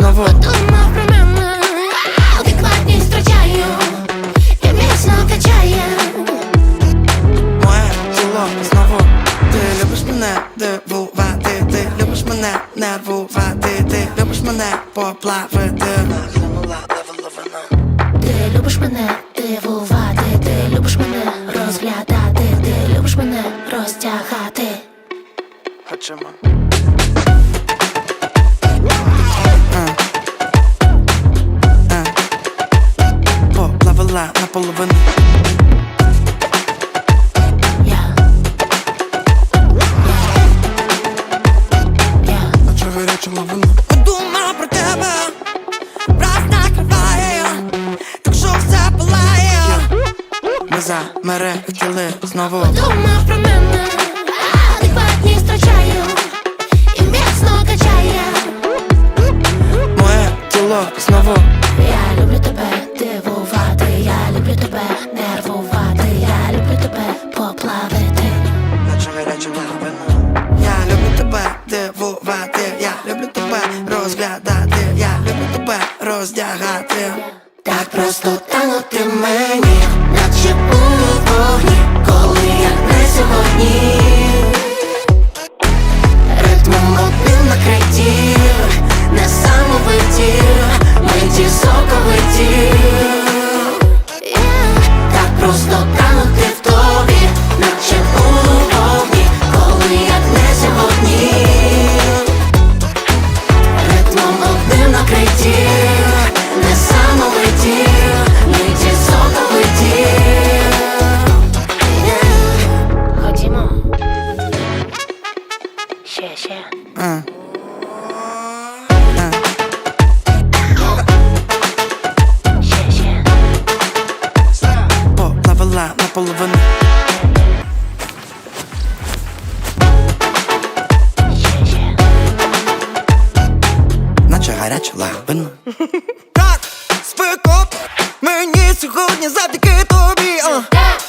Знову Подумав про мене, адекватність втрачаю і міцно качає. Моє тіло знову Ти любиш мене дивувати, ти любиш мене нервувати, ти любиш мене поплавити. Ти любиш мене дивувати, ти любиш мене розглядати, ти любиш мене роздягати. Хочемо. Наче гаряча лавина. Подумав про тебе, раз накриває, так що все палає. Ми замерехтіли знову. Думав про мене, адекватність втрачаю і міцно качає. Моє тіло знову. Роздягати. Так просто танути мені, наче у вогні, коли як Ще, ще. А. Ще, ще. Наполовину. Наче гаряча лавина. Так, спекот, мені сьогодні завдяки тобі. а.